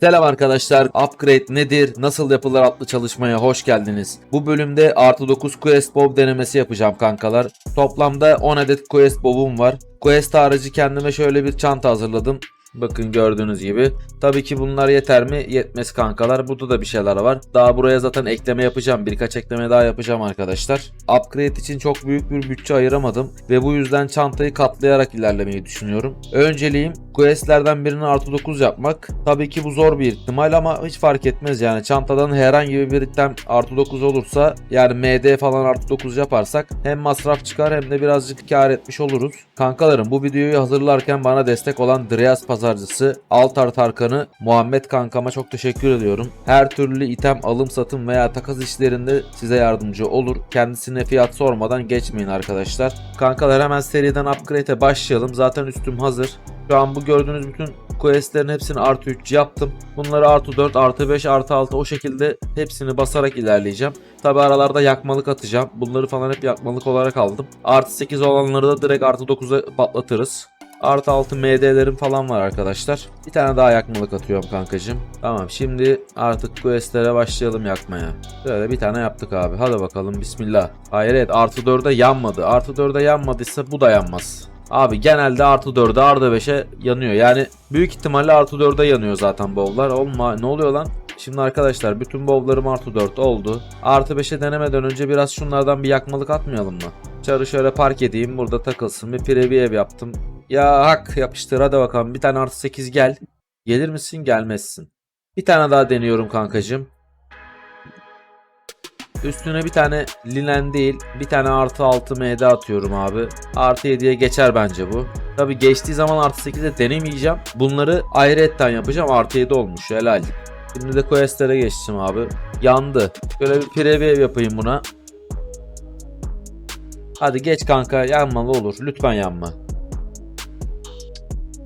Selam arkadaşlar. Upgrade nedir? Nasıl yapılır adlı çalışmaya hoş geldiniz. Bu bölümde artı 9 Quest Bob denemesi yapacağım kankalar. Toplamda 10 adet Quest Bob'um var. Quest harici kendime şöyle bir çanta hazırladım. Bakın gördüğünüz gibi. Tabii ki bunlar yeter mi? Yetmez kankalar. Burada da bir şeyler var. Daha buraya zaten ekleme yapacağım. Birkaç ekleme daha yapacağım arkadaşlar. Upgrade için çok büyük bir bütçe ayıramadım. Ve bu yüzden çantayı katlayarak ilerlemeyi düşünüyorum. Önceliğim questlerden birini artı 9 yapmak. Tabii ki bu zor bir ihtimal ama hiç fark etmez yani. Çantadan herhangi bir item artı 9 olursa yani MD falan artı 9 yaparsak hem masraf çıkar hem de birazcık kar etmiş oluruz. Kankalarım bu videoyu hazırlarken bana destek olan Dreas pazarcısı Altar Tarkan'ı Muhammed kankama çok teşekkür ediyorum. Her türlü item alım satım veya takas işlerinde size yardımcı olur. Kendisine fiyat sormadan geçmeyin arkadaşlar. Kankalar hemen seriden upgrade'e başlayalım. Zaten üstüm hazır. Şu an bu gördüğünüz bütün questlerin hepsini artı 3 yaptım. Bunları artı 4, artı 5, artı 6 o şekilde hepsini basarak ilerleyeceğim. Tabi aralarda yakmalık atacağım. Bunları falan hep yakmalık olarak aldım. Artı 8 olanları da direkt artı 9'a patlatırız. Artı 6 MD'lerim falan var arkadaşlar. Bir tane daha yakmalık atıyorum kankacım. Tamam şimdi artık questlere başlayalım yakmaya. Böyle bir tane yaptık abi. Hadi bakalım bismillah. Hayır evet artı 4'e yanmadı. Artı 4'e yanmadıysa bu da yanmaz. Abi genelde artı 4'e artı 5'e yanıyor. Yani büyük ihtimalle artı 4'e yanıyor zaten bowlar. Olma ne oluyor lan? Şimdi arkadaşlar bütün bowlarım artı 4 oldu. Artı 5'e denemeden önce biraz şunlardan bir yakmalık atmayalım mı? Çarı şöyle park edeyim burada takılsın. Bir pire bir ev yaptım. Ya hak yapıştır hadi bakalım. Bir tane artı 8 gel. Gelir misin gelmezsin. Bir tane daha deniyorum kankacım. Üstüne bir tane linen değil bir tane artı 6 MD atıyorum abi. Artı 7'ye geçer bence bu. Tabi geçtiği zaman artı 8'e denemeyeceğim. Bunları ayrıyetten yapacağım. Artı 7 olmuş helal. Şimdi de questlere geçtim abi. Yandı. Böyle bir preview yapayım buna. Hadi geç kanka yanmalı olur. Lütfen yanma.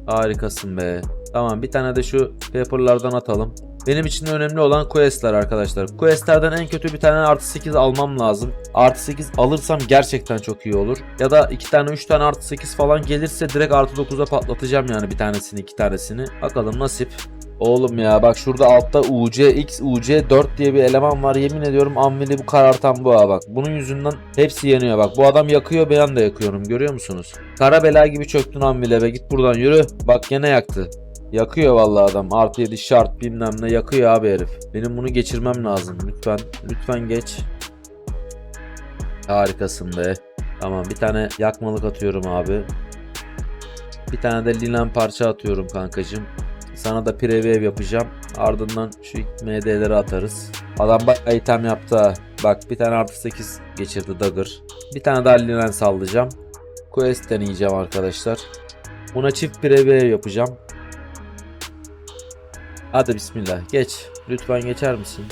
Harikasın be. Tamam bir tane de şu paperlardan atalım. Benim için önemli olan questler arkadaşlar. Questlerden en kötü bir tane artı 8 almam lazım. Artı 8 alırsam gerçekten çok iyi olur. Ya da 2 tane 3 tane artı 8 falan gelirse direkt artı 9'a patlatacağım yani bir tanesini 2 tanesini. Bakalım nasip. Oğlum ya bak şurada altta UC X UC 4 diye bir eleman var. Yemin ediyorum Amvili bu karartan bu ha bak. Bunun yüzünden hepsi yanıyor bak. Bu adam yakıyor ben de yakıyorum görüyor musunuz? Kara bela gibi çöktün Amvile be git buradan yürü. Bak gene yaktı. Yakıyor vallahi adam. Artı 7 şart bilmem ne yakıyor abi herif. Benim bunu geçirmem lazım. Lütfen. Lütfen geç. Harikasın be. Tamam bir tane yakmalık atıyorum abi. Bir tane de linen parça atıyorum kankacım. Sana da preview yapacağım. Ardından şu MD'leri atarız. Adam bayağı item yaptı. Bak bir tane artı 8 geçirdi Dagger. Bir tane daha linen sallayacağım. Quest deneyeceğim arkadaşlar. Buna çift preview yapacağım. Hadi bismillah geç. Lütfen geçer misin?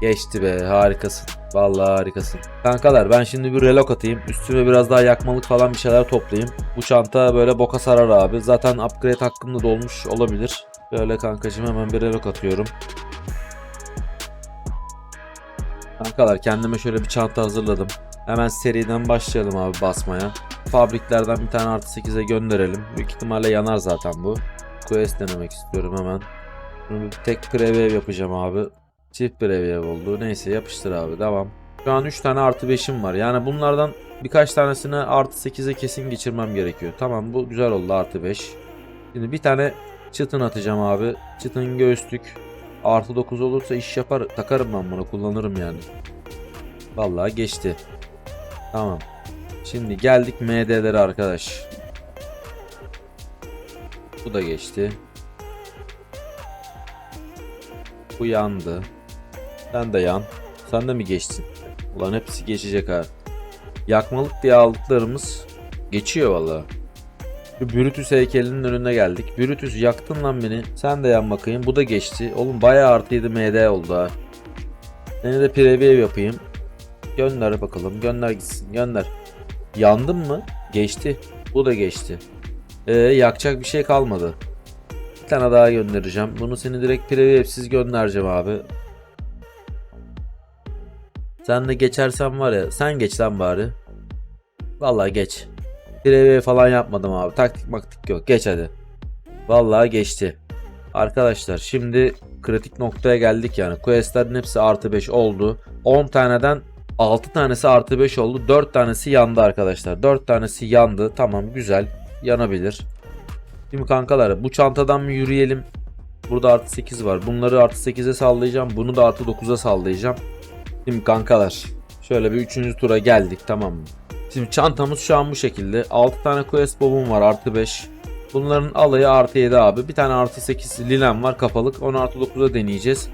Geçti be harikasın. Vallahi harikasın. Kankalar ben şimdi bir relok atayım. Üstüme biraz daha yakmalık falan bir şeyler toplayayım. Bu çanta böyle boka sarar abi. Zaten upgrade hakkım da dolmuş olabilir. Böyle kankacım hemen bir relok atıyorum. Kankalar kendime şöyle bir çanta hazırladım. Hemen seriden başlayalım abi basmaya. Fabriklerden bir tane artı 8'e gönderelim. Büyük ihtimalle yanar zaten bu. Quest denemek istiyorum hemen. Bir tek preview yapacağım abi. Çift preview oldu. Neyse yapıştır abi devam. Şu an 3 tane artı 5'im var. Yani bunlardan birkaç tanesini artı 8'e kesin geçirmem gerekiyor. Tamam bu güzel oldu artı 5. Şimdi bir tane çıtın atacağım abi. Çıtın göğüslük. Artı 9 olursa iş yapar. Takarım ben bunu kullanırım yani. Vallahi geçti. Tamam. Şimdi geldik MD'lere arkadaş. Bu da geçti. Bu yandı. Sen de yan. Sen de mi geçtin? Ulan hepsi geçecek ha. Yakmalık diye aldıklarımız geçiyor valla. Şu Brutus heykelinin önüne geldik. Brutus yaktın lan beni. Sen de yan bakayım. Bu da geçti. Oğlum bayağı artı 7 MD oldu ha. Seni de preview yapayım. Gönder bakalım. Gönder gitsin. Gönder. Yandın mı? Geçti. Bu da geçti. Ee, yakacak bir şey kalmadı. Bir tane daha göndereceğim. Bunu seni direkt preview'siz göndereceğim abi. Sen de geçersen var ya. Sen geç lan bari. Vallahi geç. Preview falan yapmadım abi. Taktik maktik yok. Geç hadi. Vallahi geçti. Arkadaşlar şimdi kritik noktaya geldik yani. Questlerin hepsi artı 5 oldu. 10 taneden 6 tanesi artı 5 oldu. 4 tanesi yandı arkadaşlar. 4 tanesi yandı. Tamam güzel. Yanabilir. Şimdi kankalar bu çantadan mı yürüyelim? Burada artı 8 var. Bunları artı 8'e sallayacağım. Bunu da artı 9'a sallayacağım. Şimdi kankalar şöyle bir 3. tura geldik tamam mı? Şimdi çantamız şu an bu şekilde. 6 tane quest bobum var artı 5. Bunların alayı artı 7 abi. Bir tane artı 8 lilem var kapalık. Onu artı 9'a deneyeceğiz.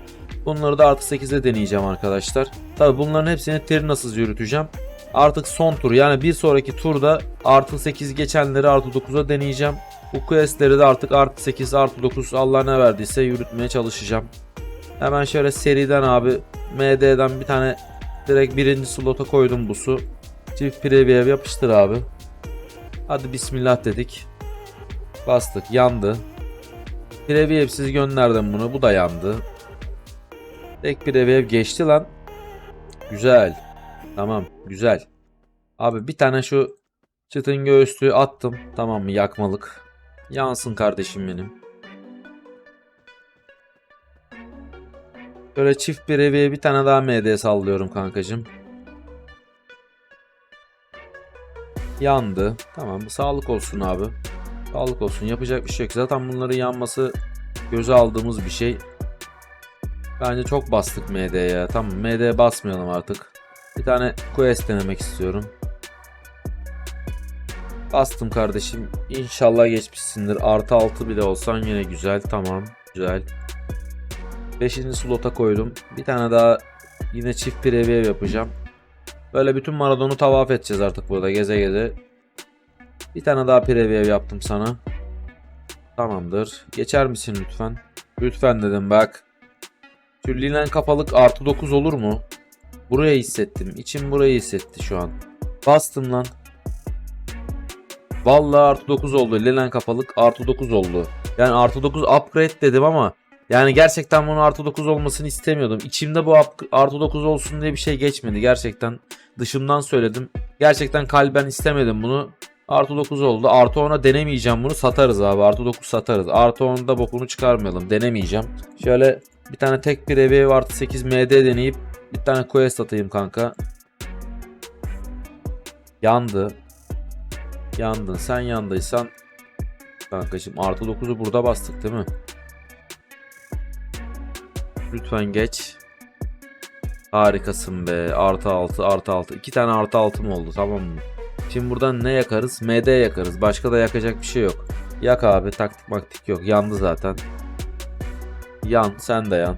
Bunları da artı 8'e deneyeceğim arkadaşlar. Tabi bunların hepsini ternasız yürüteceğim. Artık son tur yani bir sonraki turda artı 8 geçenleri artı 9'a deneyeceğim. Bu questleri de artık artı 8 artı 9 Allah ne verdiyse yürütmeye çalışacağım. Hemen şöyle seriden abi MD'den bir tane direkt birinci slota koydum bu su. Çift preview yapıştır abi. Hadi bismillah dedik. Bastık yandı. Preview'siz gönderdim bunu. Bu da yandı. Tek preview geçti lan. Güzel. Tamam güzel. Abi bir tane şu çıtın göğüslüğü attım. Tamam mı yakmalık. Yansın kardeşim benim. Böyle çift preview bir tane daha MD sallıyorum kankacım. Yandı. Tamam sağlık olsun abi. Sağlık olsun. Yapacak bir şey yok. Zaten bunların yanması göze aldığımız bir şey. Bence çok bastık MD'ye. Tamam MD basmayalım artık. Bir tane quest denemek istiyorum. Bastım kardeşim. İnşallah geçmişsindir. Artı 6 bile olsan yine güzel. Tamam. Güzel. 5. slota koydum. Bir tane daha yine çift preview yapacağım. Böyle bütün Maradon'u tavaf edeceğiz artık burada geze geze. Bir tane daha preview yaptım sana. Tamamdır. Geçer misin lütfen? Lütfen dedim bak. Linen kapalık artı 9 olur mu? Buraya hissettim. İçim burayı hissetti şu an. Bastım lan. Vallahi artı 9 oldu. Linen kapalık artı 9 oldu. Yani artı 9 upgrade dedim ama yani gerçekten bunu artı 9 olmasını istemiyordum. İçimde bu artı 9 olsun diye bir şey geçmedi. Gerçekten dışımdan söyledim. Gerçekten kalben istemedim bunu. Artı 9 oldu. Artı 10'a denemeyeceğim bunu. Satarız abi. Artı 9 satarız. Artı 10'da bokunu çıkarmayalım. Denemeyeceğim. Şöyle bir tane tek bir evi artı 8 MD deneyip bir tane quest atayım kanka. Yandı. Yandın. Sen yandıysan kankacığım artı 9'u burada bastık değil mi? Lütfen geç. Harikasın be. Artı 6 artı 6. İki tane artı 6 mı oldu tamam mı? Şimdi buradan ne yakarız? MD yakarız. Başka da yakacak bir şey yok. Yak abi taktik maktik yok. Yandı zaten. Yan sen de yan.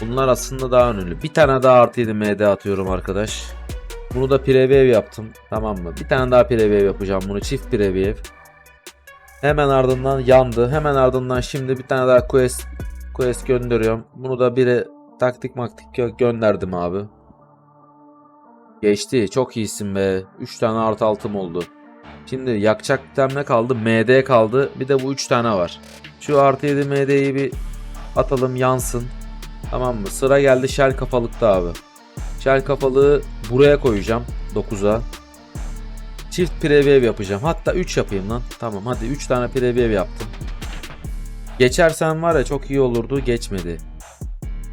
Bunlar aslında daha önemli. Bir tane daha artı 7 MD atıyorum arkadaş. Bunu da preview yaptım. Tamam mı? Bir tane daha preview yapacağım bunu. Çift preview. Hemen ardından yandı. Hemen ardından şimdi bir tane daha quest quest gönderiyorum. Bunu da bire taktik maktik gö- gönderdim abi. Geçti. Çok iyisin be. 3 tane artı altım oldu. Şimdi yakacak ne kaldı? MD kaldı. Bir de bu 3 tane var. Şu artı 7 MD'yi bir atalım yansın. Tamam mı? Sıra geldi shell kafalıkta abi. Shell kafalığı buraya koyacağım. 9'a. Çift preview yapacağım. Hatta 3 yapayım lan. Tamam hadi 3 tane preview yaptım. Geçersen var ya çok iyi olurdu. Geçmedi.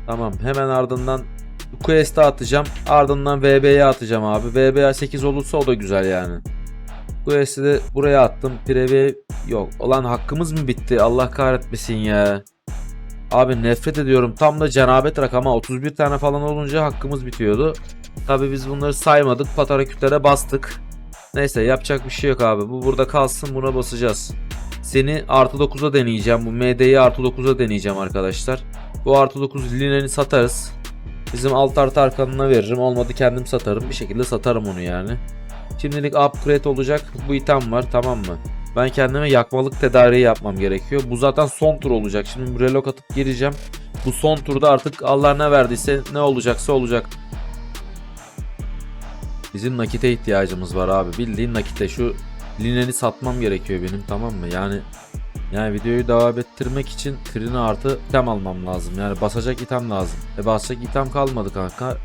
Tamam hemen ardından Quest'e atacağım. Ardından VB'ye atacağım abi. VBA 8 olursa o da güzel yani. Quest'i de buraya attım. Preview yok. Olan hakkımız mı bitti? Allah kahretmesin ya. Abi nefret ediyorum. Tam da cenabet rakama 31 tane falan olunca hakkımız bitiyordu. Tabi biz bunları saymadık. Patarakütlere bastık. Neyse yapacak bir şey yok abi. Bu burada kalsın buna basacağız. Seni artı 9'a deneyeceğim. Bu MD'yi artı 9'a deneyeceğim arkadaşlar. Bu artı 9 lineni satarız. Bizim alt artı arkanına veririm. Olmadı kendim satarım. Bir şekilde satarım onu yani. Şimdilik upgrade olacak. Bu item var tamam mı? Ben kendime yakmalık tedariği yapmam gerekiyor. Bu zaten son tur olacak. Şimdi relok atıp gireceğim. Bu son turda artık Allah ne verdiyse ne olacaksa olacak. Bizim nakite ihtiyacımız var abi. Bildiğin nakite şu lineni satmam gerekiyor benim tamam mı? Yani yani videoyu devam ettirmek için trine artı item almam lazım. Yani basacak item lazım. E basacak item kalmadı kanka.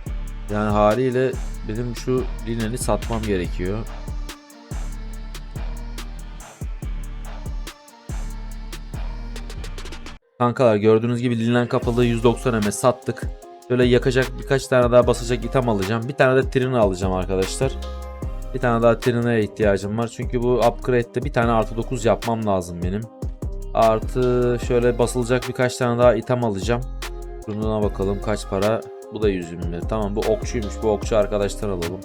Yani haliyle benim şu lineni satmam gerekiyor. Kankalar gördüğünüz gibi linen kapalı 190 ms sattık. Böyle yakacak birkaç tane daha basacak item alacağım. Bir tane de trina alacağım arkadaşlar. Bir tane daha trina'ya ihtiyacım var. Çünkü bu upgrade'de bir tane artı 9 yapmam lazım benim. Artı şöyle basılacak birkaç tane daha item alacağım. Şuna bakalım kaç para. Bu da 120. Tamam bu okçuymuş. Bu okçu arkadaşlar alalım.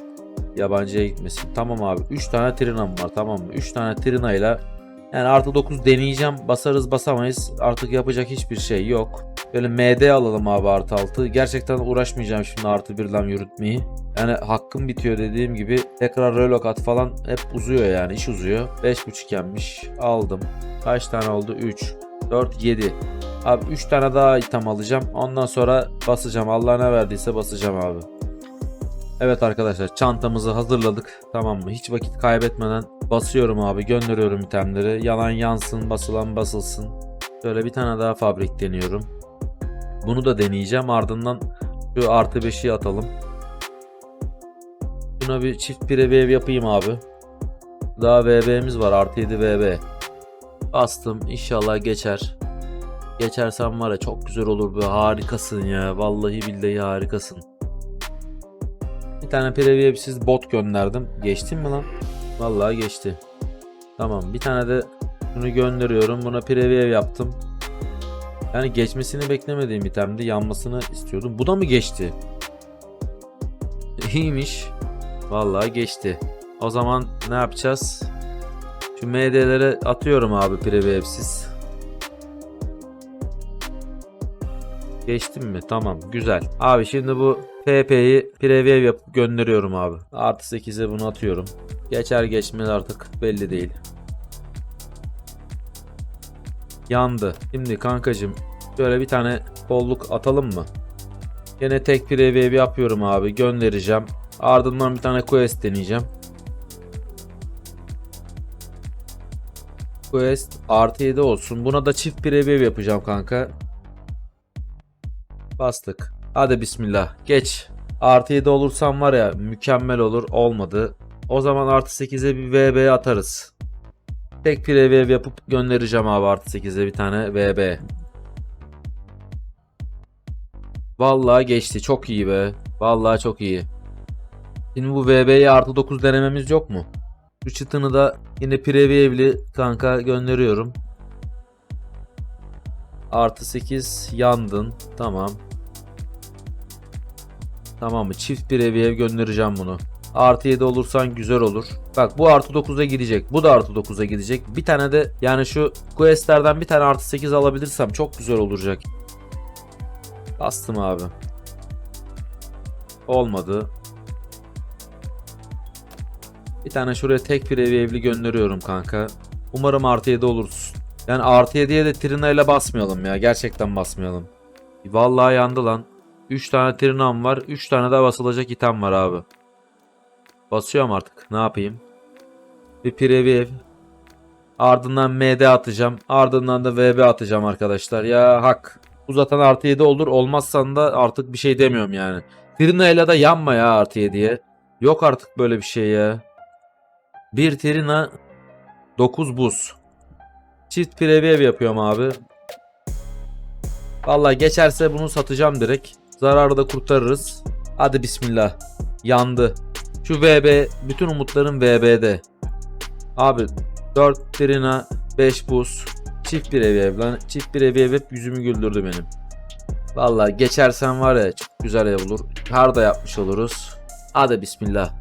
Yabancıya gitmesin. Tamam abi. 3 tane trinam var tamam mı? 3 tane trinayla yani artı 9 deneyeceğim. Basarız basamayız. Artık yapacak hiçbir şey yok. Böyle MD alalım abi artı 6. Gerçekten uğraşmayacağım şimdi artı 1'den yürütmeyi. Yani hakkım bitiyor dediğim gibi. Tekrar relok at falan hep uzuyor yani. iş uzuyor. 5.5 yenmiş. Aldım. Kaç tane oldu? 3, 4, 7. Abi 3 tane daha item alacağım. Ondan sonra basacağım. Allah ne verdiyse basacağım abi. Evet arkadaşlar çantamızı hazırladık. Tamam mı? Hiç vakit kaybetmeden basıyorum abi. Gönderiyorum itemleri. Yalan yansın, basılan basılsın. Şöyle bir tane daha fabrik deniyorum. Bunu da deneyeceğim. Ardından şu artı 5'i atalım. Şuna bir çift preview yapayım abi. Daha VB'miz var. Artı 7 VB. Bastım. İnşallah geçer. Geçersem var ya çok güzel olur be. Harikasın ya. Vallahi billahi harikasın. Bir tane preview'siz bot gönderdim. Geçtin mi lan? Vallahi geçti. Tamam. Bir tane de bunu gönderiyorum. Buna preview yaptım. Yani geçmesini beklemediğim itemdi. Yanmasını istiyordum. Bu da mı geçti? İyiymiş. Vallahi geçti. O zaman ne yapacağız? Şu MD'lere atıyorum abi preview'siz. Geçtim mi? Tamam. Güzel. Abi şimdi bu PP'yi preview yapıp gönderiyorum abi. Artı 8'e bunu atıyorum. Geçer geçmez artık belli değil. Yandı. Şimdi kankacım şöyle bir tane kolluk atalım mı? Yine tek preview yapıyorum abi. Göndereceğim. Ardından bir tane quest deneyeceğim. Quest artı 7 olsun. Buna da çift preview yapacağım kanka. Bastık. Hadi bismillah. Geç. Artı 7 olursam var ya mükemmel olur. Olmadı. O zaman artı 8'e bir VB atarız. Tek preview yapıp göndereceğim abi artı 8'e bir tane VB. Vallahi geçti. Çok iyi be. Vallahi çok iyi. Şimdi bu VB'ye artı 9 denememiz yok mu? Şu çıtını da yine preview'li kanka gönderiyorum. Artı 8 yandın. Tamam. Tamam mı? Çift preview göndereceğim bunu. Artı 7 olursan güzel olur. Bak bu artı 9'a gidecek. Bu da artı 9'a gidecek. Bir tane de yani şu questlerden bir tane artı 8 alabilirsem çok güzel olacak. Bastım abi. Olmadı. Bir tane şuraya tek preview'li gönderiyorum kanka. Umarım artı 7 olursun. Yani artı 7'ye de Trina ile basmayalım ya. Gerçekten basmayalım. Vallahi yandı lan. 3 tane Trina'm var. 3 tane daha basılacak item var abi. Basıyorum artık. Ne yapayım? Bir preview. Ardından MD atacağım. Ardından da VB atacağım arkadaşlar. Ya hak. Uzatan artı 7 olur. Olmazsan da artık bir şey demiyorum yani. Trina ile de yanma ya artı 7'ye. Yok artık böyle bir şey ya. Bir Trina 9 buz. Çift preview yapıyorum abi. Vallahi geçerse bunu satacağım direkt. Zararı da kurtarırız. Hadi bismillah. Yandı. Şu VB bütün umutlarım VB'de. Abi 4 Trina 5 buz. Çift preview lan. Çift preview hep yüzümü güldürdü benim. Vallahi geçersen var ya çok güzel olur. Kar da yapmış oluruz. Hadi bismillah.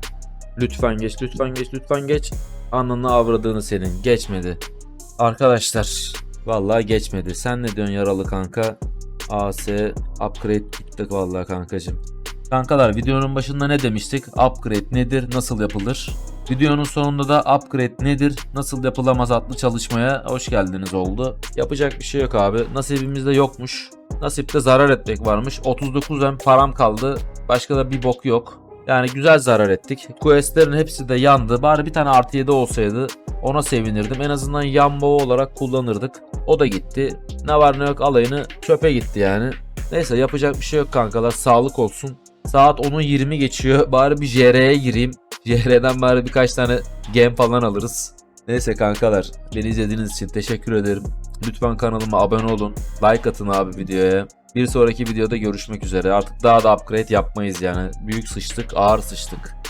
Lütfen geç, lütfen geç, lütfen geç. Ananı avradığını senin. Geçmedi. Arkadaşlar. Vallahi geçmedi. Sen ne diyorsun yaralı kanka? AS upgrade gittik vallahi kankacım. Kankalar videonun başında ne demiştik? Upgrade nedir? Nasıl yapılır? Videonun sonunda da upgrade nedir? Nasıl yapılamaz adlı çalışmaya hoş geldiniz oldu. Yapacak bir şey yok abi. Nasibimizde yokmuş. Nasipte zarar etmek varmış. 39 hem param kaldı. Başka da bir bok yok. Yani güzel zarar ettik. Questlerin hepsi de yandı. Bari bir tane artı 7 olsaydı ona sevinirdim. En azından yan boğa olarak kullanırdık. O da gitti. Ne var ne yok alayını çöpe gitti yani. Neyse yapacak bir şey yok kankalar. Sağlık olsun. Saat 10'u 20 geçiyor. Bari bir JR'ye gireyim. JR'den bari birkaç tane game falan alırız. Neyse kankalar. Beni izlediğiniz için teşekkür ederim. Lütfen kanalıma abone olun. Like atın abi videoya. Bir sonraki videoda görüşmek üzere. Artık daha da upgrade yapmayız yani. Büyük sıçtık, ağır sıçtık.